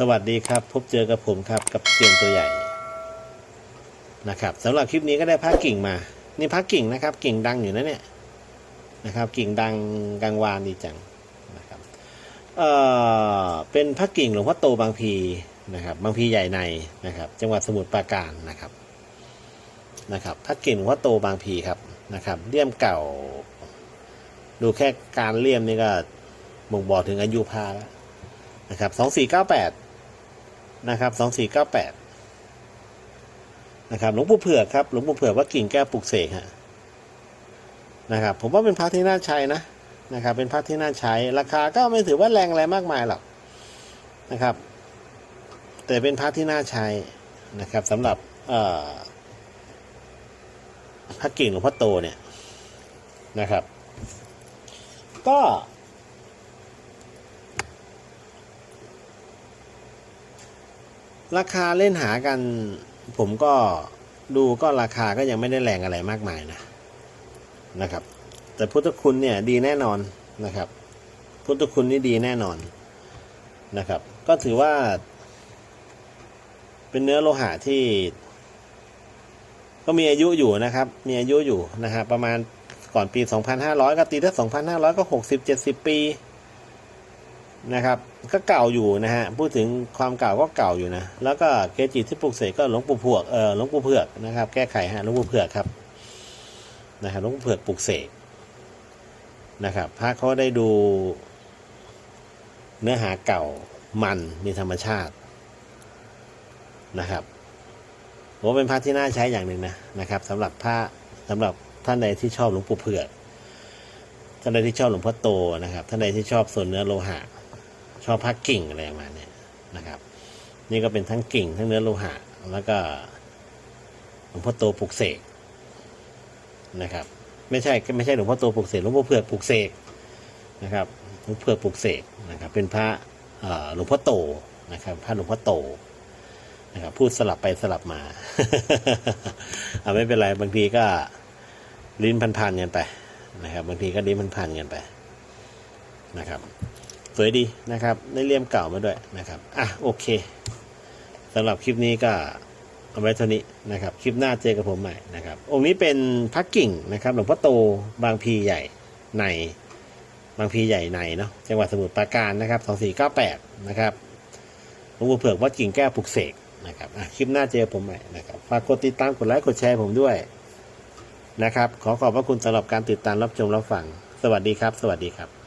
สวัสดีครับ พบเจอกับผมครับกับเซียนตัวใหญ่นะครับสำหรับคลิปนี้ก็ได้พระกิ่งมา นี่พระกิ่งนะครับ กิ่งดังอยู่นะเนี่ยนะครับ กิ่งดังกังวานดีจังนะครับเอ่อเป็นพระกิ่งหลวงพ่อโตบางพีนะครับบางพีใหญ่ในนะครับ จังหวัดสมุทรปราการนะครับนะครับพระกิ่งหลวงพ่อโตบางพีครับนะครับเลี่ยมเก่า ดูแค่การเลี่ยมนี่ก็บ่งบอกถึงอายุพาแล้วนะครับสองสี่เก้าแปด นะครับสองสี่เก้าแปดนะครับหลวงปู่เผือกครับหลวงปู่เผือกว่ากิ่งแก้วปลุกเสกฮะนะครับ ผมว่าเป็นพระที่น่าใช้นะนะครับ เป็นพระที่น่าใช้ราคาก็ไม่ถือว่าแรงอะไรมากมายหรอกนะครับ แต่เป็นพระที่น่าใช้นะครับสำหรับเอพระกิ่งหลวงพ่อโตเนี่ยนะครับ ก็ ราคาเล่นหากัน ผมก็ดูก็ราคาก็ยังไม่ได้แรงอะไรมากมายนะนะครับ แต่พุทธคุณเนี่ยดีแน่นอนนะครับ พุทธคุณนี่ดีแน่นอนนะครับ ก็ถือว่า เป็นเนื้อโลหะที่ ก็มีอายุอยู่นะครับ มีอายุอยู่นะฮะประมาณก่อนปี 2,500 ก็ตีถ้า 2,500 ก็ 60 70 ปี นะครับก็เก่าอยู่นะฮะพูดถึงความเก่าก็เก่าอยู่นะแล้วก็เกจิที่ปลูกเสกก็หลวงปู่เผือกเออหลวงปู่เผือกนะครับแก้ไขฮะหลวงปู่เผือกครับนะครับหลวงปู่เผือกปลูกเสกนะครับพระเขาได้ดูเนื้อหาเก่ามันมีธรรมชาตินะครับผมเป็นพระที่น่าใช้อย่างหนึ่งนะนะครับสำหรับพระสำหรับท่านใดที่ชอบหลวงปู่เผือกท่านใดที่ชอบหลวงพ่อโตนะครับ ท่านใดที่ชอบส่วนเนื้อโลหะ ชอบพระกิ่งอะไรประมาณเนี้ยนะครับ นี่ก็เป็นทั้งกิ่งทั้งเนื้อโลหะ แล้วก็หลวงพ่อโตปลุกเสกนะครับ ไม่ใช่ไม่ใช่หลวงพ่อโตปลุกเสกหลวงพ่อเผือกปลุกเสกนะครับหลวงเผือกปลุกเสกนะครับ เป็นพระหลวงพ่อโตนะครับพระหลวงพ่อโตนะครับพูดสลับไปสลับมาเอาไม่เป็นไรบางทีก็ลิ้นพันๆกันไปนะครับ บางทีก็ลิ้นพันๆกันไปนะครับ สวยดีนะครับได้เลี่ยมเก่ามาด้วยนะครับอะโอเคสำหรับคลิปนี้ก็เอาไว้เท่านี้นะครับ คลิปหน้าเจอกับผมใหม่นะครับ องค์นี้เป็นพักกิ่งนะครับ หลวงพ่อโตบางพีใหญ่ในบางพีใหญ่ในเนาะจังหวัดสมุทรปราการนะครับสองสี่เก้าแปดนะครับหลวงปู่เผือกวัดกิ่งแก้วปลุกเสกนะครับอะคลิปหน้าเจอผมใหม่นะครับฝากกดติดตามกดไลค์กดแชร์ผมด้วยนะครับ ขอขอบพระคุณสำหรับการติดตามรับชมรับฟัง สวัสดีครับ สวัสดีครับ